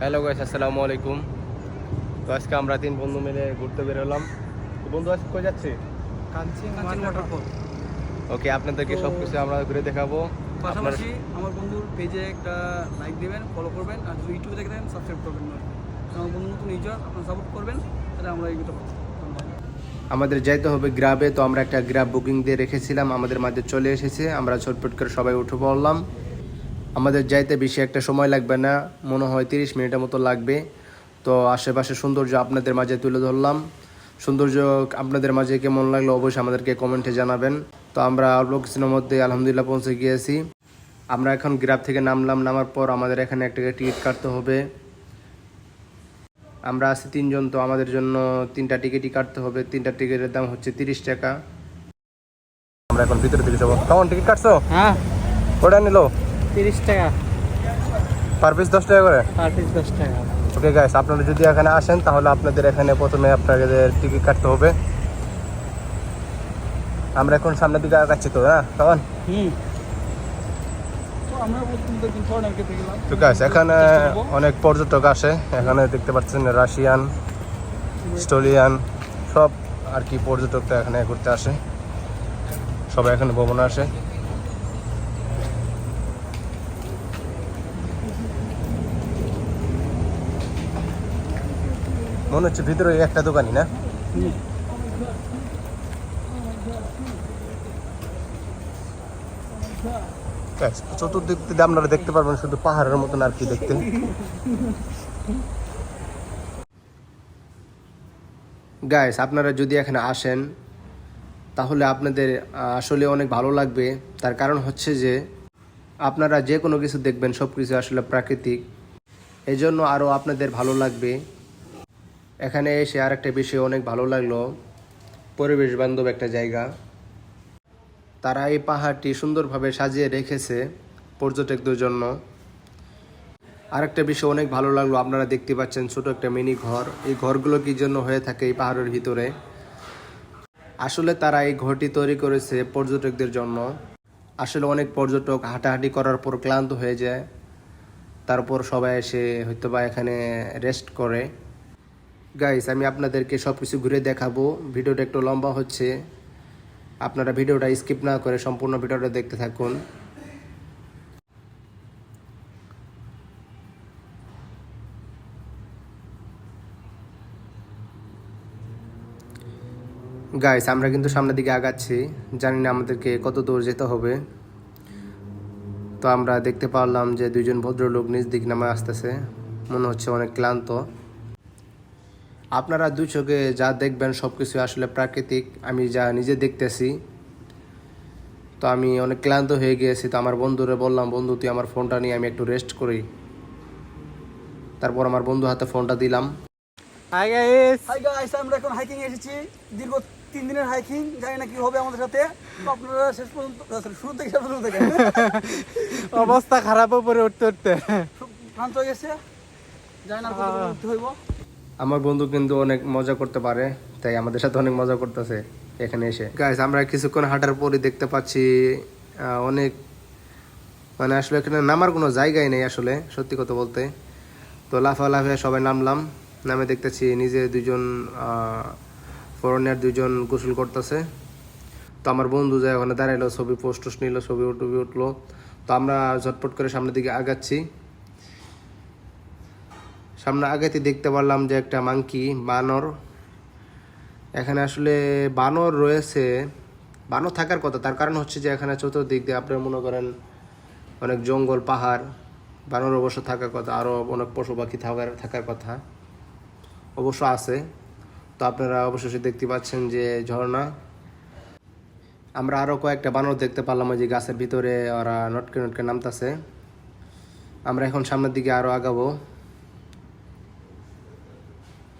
Hello guys আসসালামু আলাইকুম। তো আজকে আমরা তিন বন্ধু মিলে ঘুরতে বেরোলাম তো বন্ধু আজকে কই যাচ্ছে? ওকে আপনাদেরকে সব কিছু আমরা ঘুরে দেখাবো। পাশাপাশি আমার বন্ধুর পেজে একটা লাইক দিবেন ফলো করবেন আর যদি ইউটিউবে দেখে থাকেন সাবস্ক্রাইব করবেন আমার বন্ধু নতুন ইউজার আপনারা সাপোর্ট করবেন তাহলে আমরা পারব আমাদের যাইতে হবে গ্রাবে তো আমরা একটা গ্রাব বুকিং দিয়ে রেখেছিলাম আমাদের মাঝে চলে এসেছে আমরা ছটপট করে সবাই উঠে পড়লাম। আমাদের যাইতে বেশি একটা সময় লাগবে না। মনে হয় তিরিশ মিনিটের মতো লাগবে। তো আশেপাশে সৌন্দর্য আপনাদের মাঝে তুলে ধরলাম। সৌন্দর্য আপনাদের মাঝে কেমন লাগল অবশ্যই আমাদেরকে কমেন্টে জানাবেন। তো আমরা অল্প কিছুদিনের মধ্যে আলহামদুলিল্লাহ পৌঁছে গিয়েছি। আমরা এখন গ্রাব থেকে নামলাম নামার পর আমাদের এখানে একটা টিকিট কাটতে হবে। আমরা আছি তিনজন তো আমাদের জন্য তিনটা টিকিটই কাটতে হবে। তিনটা টিকিটের দাম হচ্ছে তিরিশ টাকা। আমরা এখন ভিতরে দিকে যাব। কেমন টিকিট কাটছো? হ্যাঁ। ওটা নিলো? তিরিশ টাকা। পার পিস দশ টাকা করে? পার পিস দশ টাকা। ওকে গাইস আপনারা যদি এখানে আসেন তাহলে আপনাদের এখানে প্রথমে আপনাদের টিকিট কাটতে হবে। আমরা এখন সামনের দিকে আগাচ্ছি তো হ্যাঁ কেমন? হুম। তো আমরা প্রথম দিন ফরেনারকে দেখলাম। তো গাইস এখানে অনেক পর্যটক আসে। এখানে দেখতে পাচ্ছেন রাশিয়ান স্টোলিয়ান সব আর কি পর্যটকরা এখানে ঘুরতে আসে। সবাই এখানে ভ্রমণে আসে। মনে হচ্ছে ভিতরে একটা দোকানই, না? চতুর্দিক থেকে আপনারা দেখতে পারবেন শুধু পাহাড়ের মতন আর কি দেখতে। গাইস আপনারা যদি এখানে আসেন, তাহলে আপনাদের আসলে অনেক ভালো লাগবে। তার কারণ হচ্ছে যে, আপনারা যে কোনো কিছু দেখবেন সব কিছু আসলে প্রাকৃতিক। এই জন্য আরও আপনাদের ভালো লাগবে। এখানে এসে আর একটা বিষয় অনেক ভালো লাগল। পরিবেশ বান্ধব একটা জায়গা। তারা এই পাহাড়টি সুন্দরভাবে সাজিয়ে রেখেছে পর্যটকদের জন্য। আরেকটা বিষয় অনেক ভালো লাগল, আপনারা দেখতে পাচ্ছেন ছোট একটা মিনি ঘর। এই ঘরগুলো কি জন্য হয়ে থাকে এই পাহাড়ের ভিতরে? আসলে তারা এই ঘরটি তৈরি করেছে পর্যটকদের জন্য। আসলে অনেক পর্যটক হাঁটাহাঁটি করার পর ক্লান্ত হয়ে যায়। তারপর সবাই এসে হয়তো বা এখানে রেস্ট করে। গাইস আমি আপনাদেরকে সব কিছু ঘুরে দেখাবো। ভিডিওটা একটু লম্বা হচ্ছে। আপনারা ভিডিওটা স্কিপ না করে সম্পূর্ণ ভিডিওটা দেখতে থাকুন। গাইস আমরা কিন্তু সামনের দিকে আগাচ্ছি। জানি না আমাদেরকে কত দূর যেতে হবে। তো আমরা দেখতে পারলাম যে দুইজন ভদ্রলোক নিজ দিক নামে আসতেছে। মনে হচ্ছে অনেক ক্লান্ত। আপনারা দুই চোখে যা দেখবেন সব কিছু আসলে প্রাকৃতিক আমি যা নিজে দেখতেছি তো আমি অনেক ক্লান্ত হয়ে গিয়েছি। তো আমার বন্ধুরে বললাম বন্ধু তুই আমার ফোনটা নিয়ে আমি একটু রেস্ট করি। তারপর আমার বন্ধু হাতে ফোনটা দিলাম। হাই গাইস হাই গাইস আমরা এখন হাইকিং এসেছি। দীর্ঘ তিন দিনের হাইকিং জানি না কি হবে আমাদের সাথে। আপনারা শেষ পর্যন্ত শুরু থেকে শেষ পর্যন্ত দেখেন। অবস্থা খারাপ উপরে উঠতে উঠতে। খুব ক্লান্ত হয়ে গেছে। জানি না কত দূর উঠতে হইব। আমার বন্ধু কিন্তু অনেক মজা করতে পারে, তাই আমাদের সাথে অনেক মজা করতেছে এখানে এসে। গাইস আমরা কিছুক্ষণ হাঁটার পরে দেখতে পাচ্ছি অনেক মানে আসলে এখানে নামার কোনো জায়গাই নেই আসলে, সত্যি কথা বলতে। তো লাফা লাফে সবাই নামলাম, নামে দেখতেছি নিজে দুজন ফরেনার দুজন গোসল করতেছে। তো আমার বন্ধু যায় ওখানে দাঁড়াইলো, ছবি পোস্ট টোস্ট নিল, ছবি টবি উঠল। তো আমরা ঝটপট করে সামনের দিকে আগাচ্ছি। সামনে আগেতে দেখতে পারলাম যে একটা মাংকি, বানর। এখানে আসলে বানর রয়েছে। বানর থাকার কথা, তার কারণ হচ্ছে যে এখানে চতুর্দিক দিয়ে আপনারা মনে করেন অনেক জঙ্গল, পাহাড়। বানর অবশ্য থাকার কথা আরও অনেক পশু পাখি থাকার থাকার কথা অবশ্য আছে। তো আপনারা অবশ্যই দেখতে পাচ্ছেন যে ঝর্ণা। আমরা আরও কয়েকটা বানর দেখতে পারলাম, ওই যে গাছের ভিতরে ওরা নটকে নটকে নামতাছে। আমরা এখন সামনের দিকে আরও আগাবো।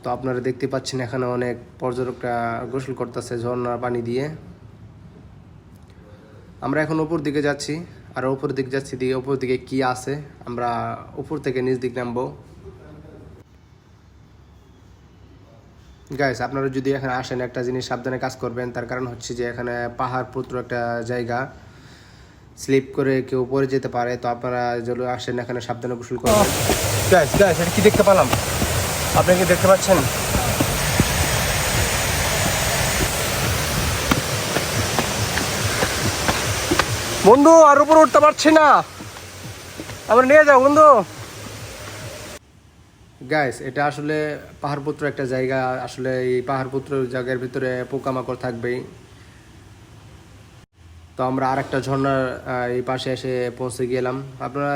তো আপনারা দেখতে পাচ্ছেন এখানে অনেক পর্যটকরা গোসল করতেছে ঝর্ণার পানি দিয়ে। আমরা এখন উপর দিকে যাচ্ছি, আর উপর দিকে যাচ্ছি দিকে উপর দিকে কি আছে, আমরা উপর থেকে নিচ দিক নামবো। গাইস আপনারা যদি এখানে আসেন, একটা জিনিস সাবধানে কাজ করবেন, তার কারণ হচ্ছে যে এখানে পাহাড় পুত্র একটা জায়গা। স্লিপ করে কেউ পড়ে যেতে পারে, তো আপনারা যদি আসেন, এখানে সাবধানে গোসল করবেন। গাইস গাইস এটা কি দেখতে পেলাম? আপনি কি দেখতে পাচ্ছেন? বন্ধু, আর উপর উঠতে পারছি না। আমরা নিয়ে যাও, বন্ধু। গাইস এটা আসলে পাহাড়পুত্র একটা জায়গা। আসলে এই পাহাড়পুত্র জায়গার ভিতরে পোকামাকড় থাকবেই। তো আমরা আর একটা ঝর্ণার এই পাশে এসে পৌঁছে গেলাম। আপনারা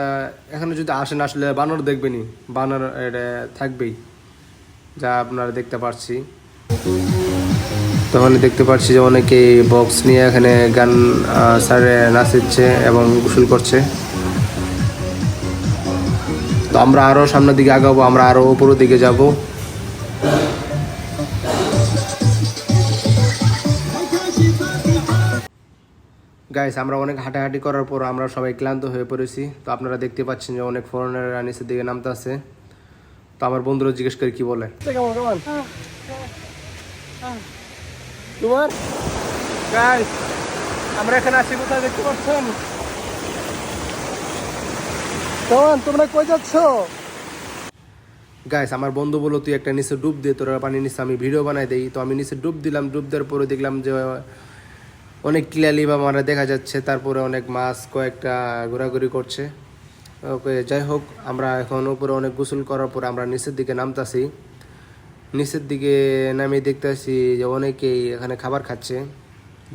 এখানে যদি আসেন, আসলে বানর দেখবেনই। বানর এটা থাকবেই। যা আপনারা দেখতে পাচ্ছি তখন দেখতে পাচ্ছি যে অনেকে বক্স নিয়ে এখানে গান আহ, সারে নাচিচ্ছে এবং গোসল করছে। তো আমরা আরও সামনের দিকে আগাবো আমরা আরও উপরের দিকে যাব। গাইস আমরা অনেক হাঁটাহাঁটি করার পর আমরা সবাই ক্লান্ত হয়ে পড়েছি। তো আপনারা দেখতে পাচ্ছেন যে অনেক ফরেনার নিচের দিকে নামতে আছে তো আমার বন্ধুরা জিজ্ঞেস করে কি বলে? তোমার? গাইস আমরা এখানে আছি কোথায় দেখতে পাচ্ছেন? কেমন তোমরা কই যাচ্ছ? গাইস আমার বন্ধু বলো তুই একটা নিচে ডুব দে তোরা পানি নিচে আমি ভিডিও বানাই দেই। তো আমি নিচে ডুব দিলাম ডুব দেওয়ার পরে দেখলাম যে অনেক ক্লিয়ারলি বা মারা দেখা যাচ্ছে। তারপরে অনেক মাছ কয়েকটা ঘোরাঘুরি করছে। ওকে যাই হোক আমরা এখন উপরে অনেক গোসল করার পর আমরা নিচের দিকে নামতাছি। নিচের দিকে নামে দেখতেছি যে অনেকেই এখানে খাবার খাচ্ছে।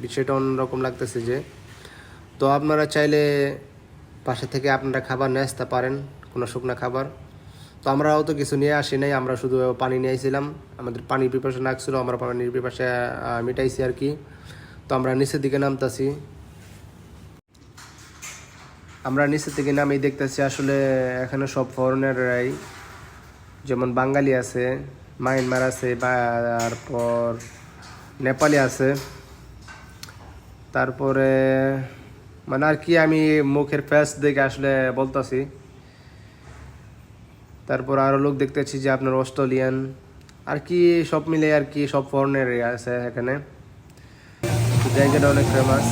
বিষয়টা অন্যরকম লাগতেছে যে। তো আপনারা চাইলে পাশে থেকে আপনারা খাবার নিয়ে আসতে পারেন কোনো শুকনো খাবার। তো আমরাও তো কিছু নিয়ে আসি নাই আমরা শুধু পানি নিয়ে আসছিলাম। আমাদের পানির পিপাসা লাগছিল আমরা পানির আহ, মিটাইছি আর কি। তো আমরা নিচের দিকে নামতাছি। আমরা নিচের দিকে নামে দেখতেছি আসলে এখানে সব ফরেনাররাই যেমন বাঙালি আছে মায়ানমার আছে, বা তারপর নেপালি আছে। তারপরে মানে আর কি আমি মুখের ফেস দেখে আসলে বলতাছি। তারপর আরও লোক দেখতেছি যে আপনার অস্ট্রেলিয়ান। আর কি সব মিলে আর কি সব ফরেনের আছে এখানে। জায়গাটা অনেক ফেমাস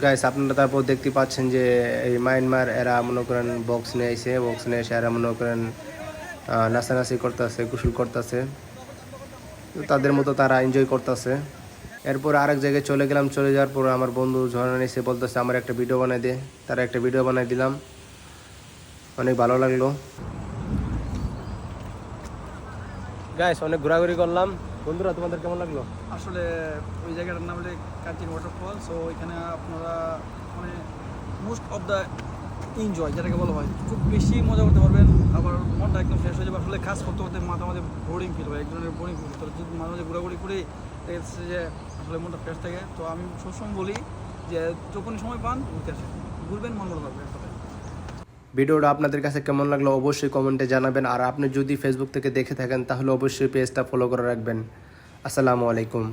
গাইস আপনারা তারপর দেখতে পাচ্ছেন যে এই মায়ানমার এরা মনে করেন বক্স নিয়ে এসে বক্স নিয়ে এসে এরা মনে করেন নাচানাচি করতেছে, গোসল করতেছে। তাদের মতো তারা এনজয় করতেছে। এরপর আরেক জায়গায় চলে গেলাম, চলে যাওয়ার পর আমার বন্ধু ঝর্ণা এসে বলতেছে, আমার একটা ভিডিও বানাই দে। তারা একটা ভিডিও বানাই দিলাম। অনেক ভালো লাগল। গাইস অনেক ঘোরাঘুরি করলাম। বন্ধুরা তোমাদের কেমন লাগল? আসলে ওই জায়গাটার নাম হলে কার্তিক ওয়াটারফল সো এখানে আপনারা মানে মোস্ট অফ দ্য এনজয় যেটাকে বলা হয় খুব বেশি মজা করতে পারবেন আবার মনটা একদম ফ্রেশ হয়ে যাবে। আসলে কাজ করতে করতে মাথা মাঝে বোরিং ফিল হয় এক ধরনের বোরিং ফিল তো যদি মাঝে মাঝে ঘোরাঘুরি করে দেখা যে আসলে মনটা ফ্রেশ থাকে তো আমি সবসময় বলি যে যখনই সময় পান ঘুরতে আসেন। ঘুরবেন মন ভালো থাকবে ভিডিওটা আপনাদের কাছে কেমন লাগল অবশ্যই কমেন্টে জানাবেন আর আপনি যদি ফেসবুক থেকে দেখে থাকেন তাহলে অবশ্যই পেজটা ফলো করে রাখবেন। আসসালামু আলাইকুম।